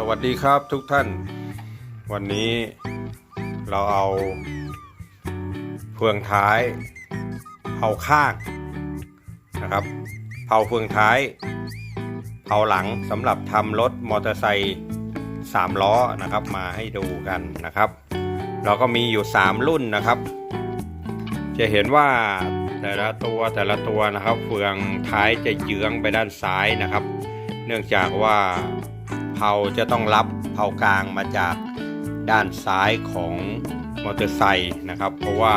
สวัสดีครับทุกท่าน วันนี้เราเอาเฟืองท้ายเผาข้างนะครับเผาเฟืองท้ายเผาหลังสำหรับทำรถมอเตอร์ไซค์สามล้อนะครับมาให้ดูกันนะครับ เราก็มีอยู่ 3 รุ่นนะครับ จะเห็นว่าแต่ละตัวแต่ละตัวนะครับ เฟืองท้ายจะเยื้องไปด้านซ้ายนะครับ เนื่องจากว่า เผาจะต้องรับเผากลางมาจากด้านซ้ายของมอเตอร์ไซค์นะครับ เพราะว่า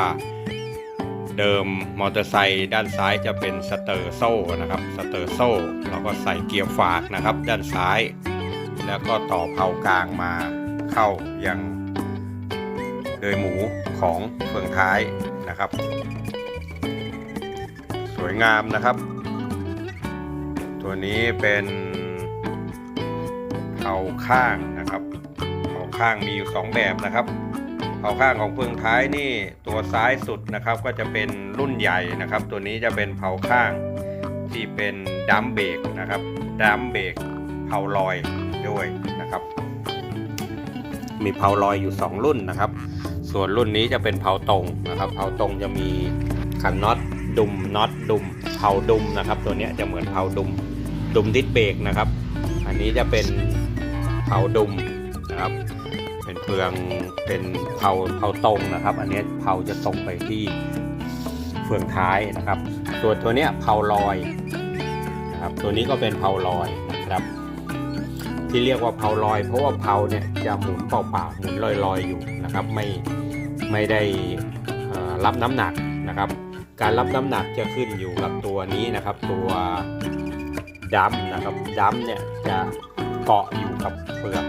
เดิมมอเตอร์ไซค์ด้านซ้ายจะเป็นสเตอร์โซ่นะครับสเตอร์โซ่เราก็ใส่เกียร์ฝากนะครับ ด้านซ้าย แล้วก็ต่อเผากลางมาเข้ายังเดยหมูของเฟืองท้ายนะครับ สวยงามนะครับ ตัวนี้เป็น เผาข้างนะครับเผาข้างมีอยู่สองแบบนะครับเผาข้างของเฟืองท้ายนี่ตัวซ้ายสุดนะครับ ก็จะเป็นรุ่นใหญ่นะครับ ตัวนี้จะเป็นเผาข้างที่เป็นดัมเบรกนะครับดัมเบรกเผาลอยด้วยนะครับ มีเผาลอยอยู่ 2 รุ่นนะครับ ส่วนรุ่นนี้จะเป็นเผาตรงนะครับเผาตรงจะมีขันน็อตดุมน็อตดุมเผาดุมนะครับ ตัวนี้จะเหมือนเผาดุมดุมดิสเบรกนะครับ อันนี้จะเป็น ผาดุมนะครับ เป็นเฟืองเป็นเผาเผาตรงนะครับ อันนี้เผาจะตรงไปที่เฟืองท้ายนะครับส่วตัวเนี้ยเผาลอยนะครับตัวนี้ก็เป็นเผาลอยนะครับที่เรียกว่าเผาลอย เพราะว่าเผาเนี่ยจะหมุนเปล่าๆหมุนลอยๆอยู่นะครับ ไม่ไม่ได้รับน้ำหนักนะครับ การรับน้ำหนักจะขึ้นอยู่กับตัวนี้นะครับ ตัวดัมนะครับดัมเนี่ยจะ เกาะอยู่กับเปลือก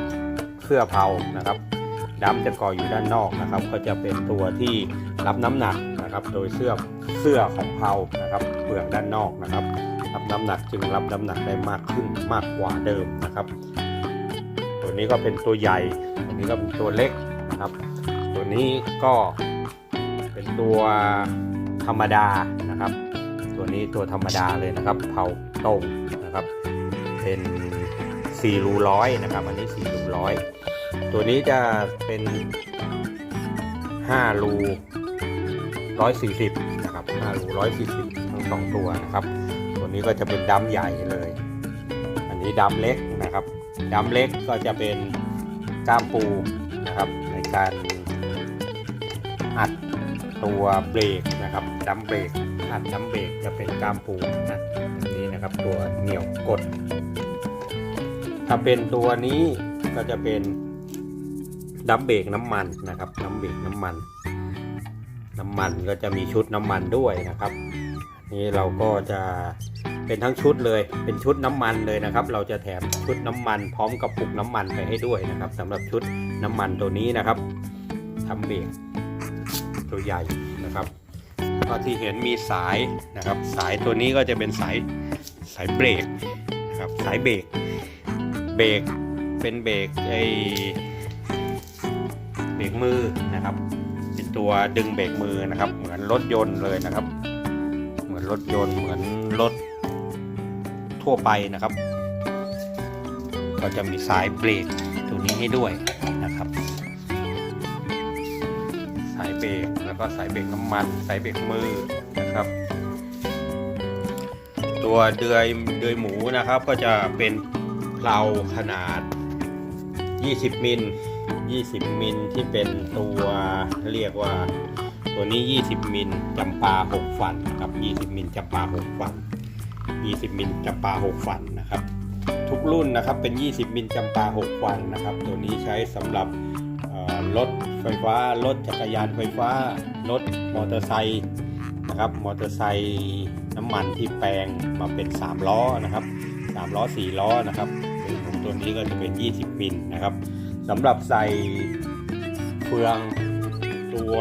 เสื้อเผานะครับดัมจะเกาะอยู่ด้านนอกนะครับ ก็จะเป็นตัวที่รับน้ำหนักนะครับ โดยเสื้อเสื้อของเผานะครับเปลือกด้านนอกนะครับรับน้ำหนักจึงรับน้ำหนักได้มากขึ้นมากกว่าเดิมนะครับ ตัวนี้ก็เป็นตัวใหญ่ตัวนี้ก็เป็นตัวเล็กนะครับ ตัวนี้ก็เป็นตัวธรรมดานะครับ ตัวนี้ตัวธรรมดาเลยนะครับ เผาตรงนะครับ เป็น 4รูร้อยนะครับ อันนี้4รูร้อยตัวนี้จะเป็น5รู140นะครับ5รู140ทั้งสองตัวนะครับ ตัวนี้ก็จะเป็นดัมใหญ่เลย อันนี้ดัมเล็กนะครับดัมเล็กก็จะเป็นก้ามปูนะครับในการอัดตัวเบรกนะครับดัมเบรกอัดดัมเบรกจะเป็นก้ามปูนะอันนี้นะครับตัวเหนี่ยวกด ถ้าเป็นตัวนี้ก็จะเป็นดัมเบรกน้ำมันนะครับน้ำเบรกน้ำมัน น้ำมันก็จะมีชุดน้ำมันด้วยนะครับ นี่เราก็จะเป็นทั้งชุดเลย เป็นชุดน้ำมันเลยนะครับ เราจะแถมชุดน้ำมัน พร้อมกับปุกน้ำมันไปให้ด้วยนะครับสำหรับชุดน้ำมันตัวนี้นะครับทำเบรกตัวใหญ่นะครับก็ที่เห็นมีสายนะครับ สายตัวนี้ก็จะเป็นสายสายเบรกนะครับสายเบรก เบรกเป็นเบรกไอเบรกมือนะครับ เป็นตัวดึงเบรกมือนะครับ เหมือนรถยนต์เลยนะครับ เหมือนรถยนต์เหมือนรถทั่วไปนะครับ ก็จะมีสายเบรกตัวนี้ให้ด้วยนะครับ สายเบรกแล้วก็สายเบรกน้ำมัน สายเบรกมือนะครับ ตัวเดือยเดือยหมูนะครับก็จะเป็น เพลาขนาด 20 มิล 20 มิลที่เป็นตัวเรียกว่าตัวนี้ 20 มิลจำปา6ฟันนะครับ 20 มิลจำปา6ฟัน 20 มิลจำปา6ฟันนะครับ ทุกรุ่นนะครับเป็น 20 มิลจำปา6ฟันนะครับ ตัวนี้ใช้สำหรับรถไฟฟ้ารถจักรยานไฟฟ้ารถมอเตอร์ไซค์นะครับมอเตอร์ไซค์น้ำมันที่แปลงมาเป็น 3 ล้อนะครับ3ล้อ 4 ล้อนะครับ ตัวนี้ก็จะเป็น 20 มิลนะครับสำหรับใส่เฟืองตัว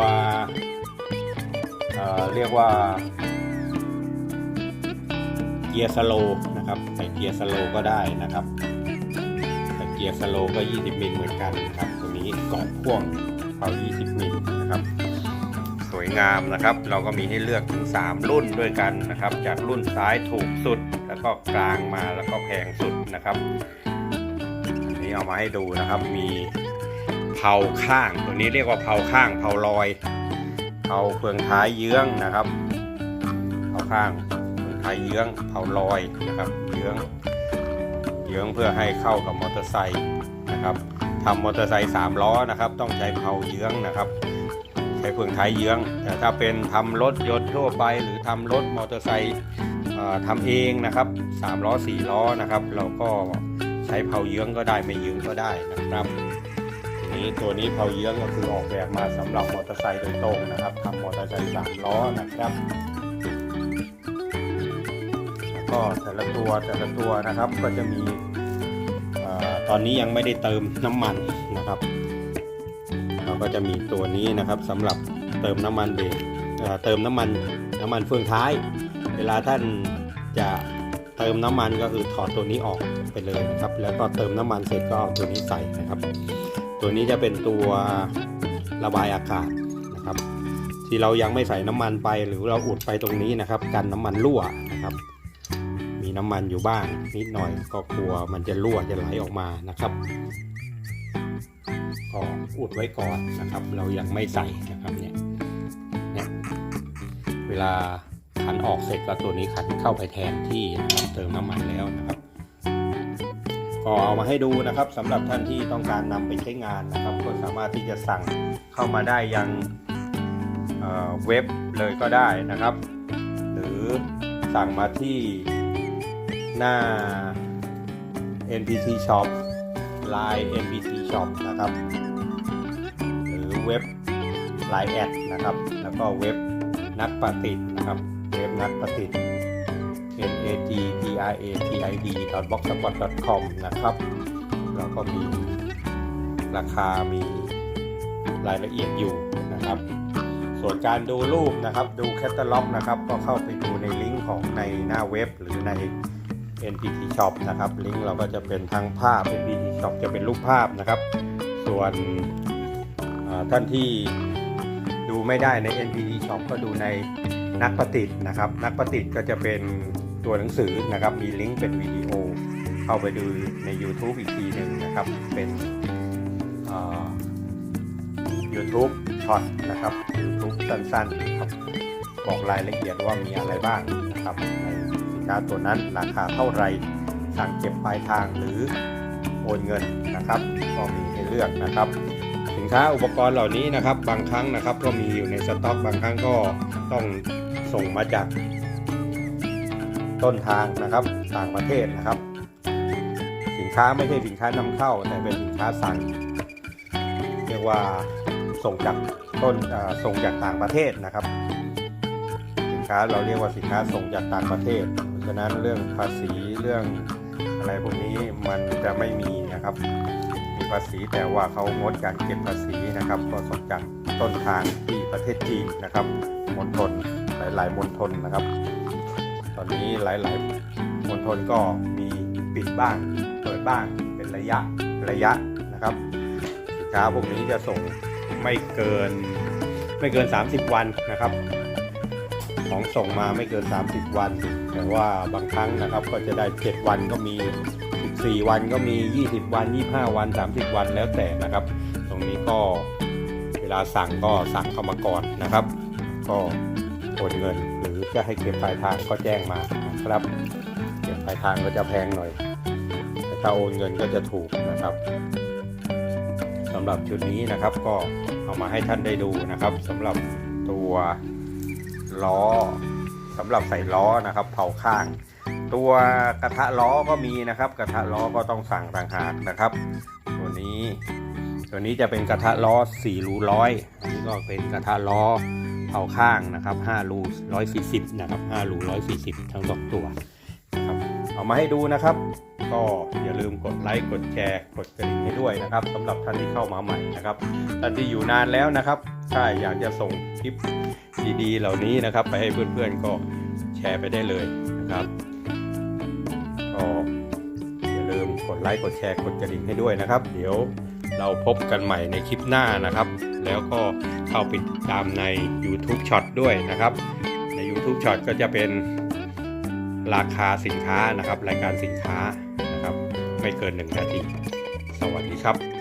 เเรียกว่า เกียร์สโลนะครับใส่เกียร์สโลก็ได้นะครับใส่เกียร์สโลก็ 20 มิลเหมือนกันนะครับตัวนี้กล่องพ่วงเขา20 มิลนะครับสวยงามนะครับ เราก็มีให้เลือกถึง 3 รุ่นด้วยกันนะครับ จากรุ่นซ้ายถูกสุด แล้วก็กลางมาแล้วก็แพงสุดนะครับ เอามาให้ดูนะครับ มีเผาข้าง ตัวนี้เรียกว่าเผาข้างเผาลอยเผาเฟืองท้ายเยื้องนะครับเผาข้างเฟืองท้ายเยื้องเผาลอยนะครับเยื้องเยื้องเพื่อให้เข้ากับมอเตอร์ไซค์นะครับทำมอเตอร์ไซค์สามล้อนะครับ ต้องใช้เผาเยื้องนะครับใช้เฟืองท้ายเยื้อง แต่ถ้าเป็นทำรถยนต์ทั่วไป หรือทำรถมอเตอร์ไซค์ทำเองนะครับ3ล้อ4ล้อนะครับ เราก็ ช้เผาเยื้องก็ได้ไม่เยื้องก็ได้นะครับ นี้ตัวนี้เผาเยื้องก็คือออกแบบมาสำหรับมอเตอร์ไซค์โดยตรงนะครับทำมอเตอร์ไซค์3ล้อนะครับแล้วก็แต่ละตัวแต่ละตัวนะครับก็จะมีอตอนนี้ยังไม่ได้เติมน้ำมันนะครับ เราก็จะมีตัวนี้นะครับสำหรับเติมน้ำมันเบรกเอ่อเติมน้ำมันน้ำมันเฟืองท้าย เวลาท่านจะ เติมน้ำมันก็คือถอดตัวนี้ออกไปเลยนะครับ แล้วก็เติมน้ำมันเสร็จก็เอาตัวนี้ใส่นะครับ ตัวนี้จะเป็นตัวระบายอากาศนะครับ ที่เรายังไม่ใส่น้ำมันไปหรือเราอุดไปตรงนี้นะครับ กันน้ำมันรั่วนะครับ มีน้ำมันอยู่บ้างนิดหน่อยก็กลัวมันจะรั่วจะไหลออกมานะครับก็อุดไว้ก่อนนะครับ เรายังไม่ใส่นะครับเนี่ยเนี่ยเวลา ขันออกเสร็จก็ตัวนี้ขันเข้าไปแทนที่เติมน้ำมันแล้วนะครับ ก็เอามาให้ดูนะครับสำหรับท่านที่ต้องการนำไปใช้งานนะครับ ก็สามารถที่จะสั่งเข้ามาได้ยังเเว็บเลยก็ได้นะครับ หรือสั่งมาที่หน้า NPT Shop Line NPT Shop นะครับ หรือเว็บ Line แอดนะครับ แล้วก็เว็บนักประติดนะครับ นักประติด n a g p r a t i d b l o g s p o t com นะครับ แล้วก็มีราคามีรายละเอียดอยู่นะครับ ส่วนการดูรูปนะครับ ดูแคตตาล็อกนะครับ ก็เข้าไปดูในลิงก์ของในหน้าเว็บ หรือใน NPT Shop นะครับ ลิงก์เราก็จะเป็นทั้งภาพ NPT Shop จะเป็นรูปภาพนะครับ ส่วนท่านที่ดูไม่ได้ใน NPT Shop ก็ดูใน นักประติดนะครับ นักประติดก็จะเป็นตัวหนังสือนะครับ มีลิงก์เป็นวิดีโอ เข้าไปดูใน YouTube อีกทีหนึ่งนะครับ เป็นอ่า YouTube ช็อตนะครับ YouTube สั้นๆนะครับบอกรายละเอียดว่ามีอะไรบ้างนะครับในสินค้าตัวนั้นราคาเท่าไหรสั่งเก็บปลายทางหรือโอนเงินนะครับก็มีให้เลือกนะครับ สินค้าอุปกรณ์เหล่านี้นะครับ บางครั้งนะครับก็มีอยู่ในสต็อก บางครั้งก็ต้อง ส่งมาจากต้นทางนะครับต่างประเทศนะครับ สินค้าไม่ใช่สินค้านำเข้า แต่เป็นสินค้าสั่งเรียกว่าส่งจากต้นส่งจากต่างประเทศนะครับ สินค้าเราเรียกว่าสินค้าส่งจากต่างประเทศ เพราะฉะนั้นเรื่องภาษีเรื่องอะไรพวกนี้มันจะไม่มีนะครับ มีภาษีแต่ว่าเขางดการเก็บภาษีนะครับ ก็ส่งจากต้นทางที่ประเทศจีนนะครับมณฑล หลายๆมณฑลนะครับ ตอนนี้หลายๆมณฑลก็มีปิดบ้าง เปิดบ้างเป็นระยะระยะนะครับสินค้าพวกนี้จะส่งไม่เกินไม่เกิน 30 วันนะครับ ของส่งมาไม่เกิน 30 วัน แต่ว่าบางครั้งนะครับก็จะได้ 7 วันก็มี 14 วันก็มี 20 วัน 25 วัน 30 วันแล้วแต่นะครับ ตรงนี้ก็เวลาสั่งก็สั่งเข้ามาก่อนนะครับ ก็ โอนเงิน หรือจะให้เก็บปลายทางก็แจ้งมานะครับ เก็บปลายทางก็จะแพงหน่อย แต่ถ้าโอนเงินก็จะถูกนะครับสำหรับชุดนี้นะครับก็เอามาให้ท่านได้ดูนะครับสำหรับตัวล้อสำหรับใส่ล้อนะครับเผาข้าง ตัวกระทะล้อก็มีนะครับ กระทะล้อก็ต้องสั่งต่างหากนะครับ ตัวนี้ ตัวนี้จะเป็นกระทะล้อ4รูร้อยอันนี้ก็เป็นกระทะล้อ เผาข้างนะครับ5รู140นะครับ5รู140 ทั้งสองตัวนะครับเอามาให้ดูนะครับ ก็อย่าลืมกดไลค์กดแชร์กดกระดิ่งให้ด้วยนะครับสำหรับท่านที่เข้ามาใหม่นะครับท่านที่อยู่นานแล้วนะครับถ้าอยากจะส่งคลิปดีๆ เหล่านี้นะครับ ไปให้เพื่อนๆก็แชร์ไปได้เลยนะครับก็อย่าลืมกดไลค์กดแชร์กดกระดิ่งให้ด้วยนะครับ เดี๋ยว เราพบกันใหม่ในคลิปหน้านะครับ แล้วก็เข้าไปติดตามใน YouTube Shot ด้วยนะครับ ใน YouTube Shot ก็จะเป็นราคาสินค้านะครับ รายการสินค้านะครับ ไม่เกิน 1 นาทีสสวัสดีครับ